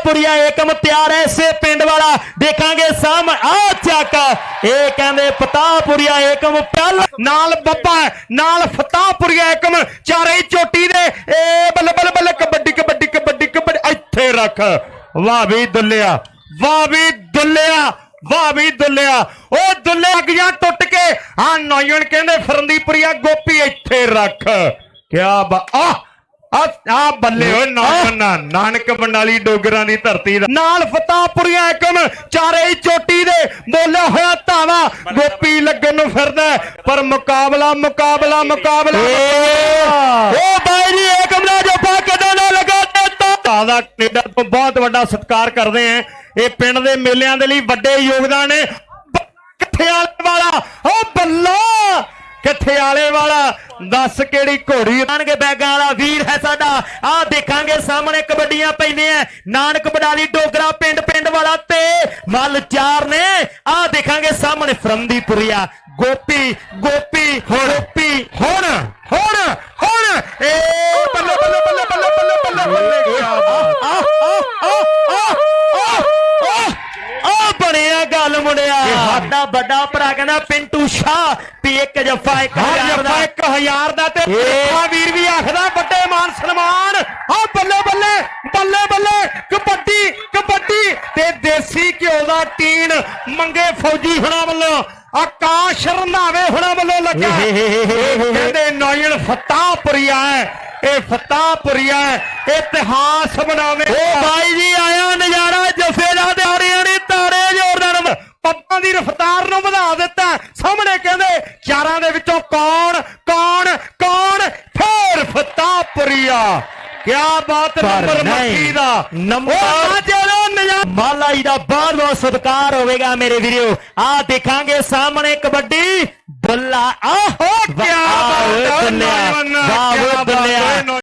ਫਤਾਪੁਰੀਆ ਏਕਮ ਤਿਆਰ ਹੈ ਇਸੇ ਪਿੰਡ ਵਾਲਾ। ਦੇਖਾਂਗੇ ਸਾਹਮਣੇ ਆ ਚੱਕ। ਇਹ ਕਹਿੰਦੇ ਫਤਾਪੁਰੀਆ ਏਕਮ ਪਹਿਲ ਨਾਲ ਬੱਬਾ ਨਾਲ ਫਤਾਪੁਰੀਆ ਏਕਮ ਚਾਰੇ ਚੋਟੀ ਦੇ। ਏ ਬੱਲੇ ਬੱਲੇ ਬੱਲੇ, ਕਬੱਡੀ ਕਬੱਡੀ ਕਬੱਡੀ ਕਬੱਡੀ, ਇੱਥੇ ਰੱਖ। ਵਾਹ ਵੀ ਦੁੱਲਿਆ, ਵਾਹ ਵੀ ਦੁੱਲਿਆ, ਵਾਹ ਵੀ ਦੁੱਲਿਆ। ਉਹ ਦੁੱਲਿਆ ਅੱਗੀਆਂ ਟੁੱਟ ਕੇ ਆ ਨੌਜਣ ਕਹਿੰਦੇ ਫਰੰਦੀਪੁਰੀਆ, ਗੋਪੀ ਇੱਥੇ ਰੱਖ। ਕਿਆ ਬਾ ਆ ਆ ਆ ਬੱਲੇ ਓਏ ਨਾਨਕ ਨਾਨਕ ਬੰਡਾਲੀ ਡੋਗਰਾਂ ਦੀ ਧਰਤੀ ਦਾ। ਨਾਲ ਫਤਾਪੁਰੀਆ ਏਕਮ ਚਾਰੇ ਹੀ ਚੋਟੀ ਦੇ ਬੋਲਿਆ ਹੋਇਆ ਧਾਵਾ ਗੋਪੀ ਲੱਗਣ ਨੂੰ ਫਿਰਦਾ ਪਰ ਮੁਕਾਬਲਾ ਮੁਕਾਬਲਾ ਮੁਕਾਬਲਾ ਓ ਬਾਈ ਜੀ ਏਕਮ ਦਾ ਜੱਫਾ ਕਦੋਂ ਨਾ ਲਗਾ ਦਿੱਤਾ। ਦਾ ਕੈਨੇਡਾ ਤੋਂ ਬਹੁਤ ਵੱਡਾ ਸਤਿਕਾਰ ਕਰਦੇ ਆਂ ਇਹ ਪਿੰਡ ਦੇ ਮੇਲਿਆਂ ਦੇ ਲਈ ਵੱਡੇ ਯੋਗਦਾਨ ਨੇ। ਕਿੱਥੇ ਵਾਲੇ? ਵਾਲਾ ਓ ਬੱਲਾ! ਕਿੱਥੇ ਵਾਲਾ? ਦੱਸ ਕਿਹੜੀ ਘੋੜੀ? ਆਣਗੇ ਬੈਗਾਂ ਵਾਲਾ ਵੀਰ ਹੈ ਸਾਡਾ। ਆਹ ਦੇਖਾਂਗੇ, ਸਾਹਮਣੇ ਕਬੱਡੀਆਂ ਪੈਂਦੀਆਂ ਨਾਨਕ ਬਡਾਲੀ ਡੋਗਰਾ ਪਿੰਡ ਪਿੰਡ ਵਾਲਾ ਤੇ ਮੱਲ ਚਾਰ ਨੇ। ਆਹ ਦੇਖਾਂਗੇ, ਸਾਹਮਣੇ ਫਰੰਦੀਪੁਰੀਆ। ਗੋਪੀ ਗੋਪੀ ਗੋਪੀ। ਹੁਣ ਹੁਣ ਹੁਣ ਏ ਬੱਲੇ ਬੱਲੇ ਬੱਲੇ ਬੱਲੇ ਬੱਲੇ ਬੱਲੇ ਬੱਲੇ ਕੀ ਬਾਤ ਆ ਆ ਆ ਆ ਆ ਆ ਬਣਿਆ ਗੱਲ ਮੁੰਡਿਆ ਸਾਡਾ ਵੱਡਾ ਭਰਾ ਕਹਿੰਦਾ ਪਿੰਟੂ ਸ਼ਾਹ ਵੀ ਇੱਕ ਜੱਫਾ ਇੱਕ ਹਜ਼ਾਰ ਦਾ। 1000 ਦਾ ਤੇ ਆ ਵੀਰ ਵੀ ਆਖਦਾ ਵੱਡੇ ਮਾਨ ਸਨਮਾਨ। ਆ ਬੱਲੇ ਬੱਲੇ ਬੱਲੇ ਬੱਲੇ ਕਬੱਡੀ ਕਬੱਡੀ ਤੇ ਦੇਸੀ ਘਿਓ ਦਾ ਟੀਨ ਮੰਗੇ ਫੌਜੀ ਹੁਣਾਂ ਵੱਲੋਂ। ਆਕਾਸ਼ ਰੰਧਾਵੇ ਹੁਣਾਂ ਵੱਲੋਂ ਲੱਗਾ। ਕਹਿੰਦੇ ਨੌਜਣ ਫਤਾਹਪੁਰੀਆ ਇਹ ਫਤਾਹਪੁਰੀਆ ਇਤਿਹਾਸ ਬਣਾਵੇ। ਉਹ ਬਾਈ ਜੀ ਆਇਆ ਨਜ਼ਾਰਾ ਜਫੇ ਦਾ ਦਿਹਾੜੀਆਂ ਨੇ ਤਾਰੇ ਜ਼ੋਰਦਾਰ ਪੱਪਾਂ ਦੀ ਰਫ਼ਤਾਰ ਨੂੰ ਵਧਾ ਦਿੱਤਾ। ਸਾਹਮਣੇ ਕਹਿੰਦੇ ਚਾਰਾਂ ਦੇ ਵਿੱਚੋਂ ਕੌਣ ਕੌਣ ਕੌਣ? ਫੇਰ ਫਤਾਹਪੁਰੀਆ ਕਿਆ ਬਾਤ ਨੰਬਰ ਮੱਕੀ ਦਾ। ਨੰਬਰ ਨਜ਼ਾਰਾ ਮਾਲਾਈ ਦਾ ਬਹੁਤ ਬਹੁਤ ਸਤਿਕਾਰ ਹੋਵੇਗਾ ਮੇਰੇ ਵੀਰੋ। ਆ ਦੇਖਾਂਗੇ ਸਾਹਮਣੇ ਕਬੱਡੀ। ਦੁੱਲਾ ਆਹੋ! ਕੀ ਬਾਤ ਹੈ ਨੌਜਵਾਨਾਂ, ਵਾਹ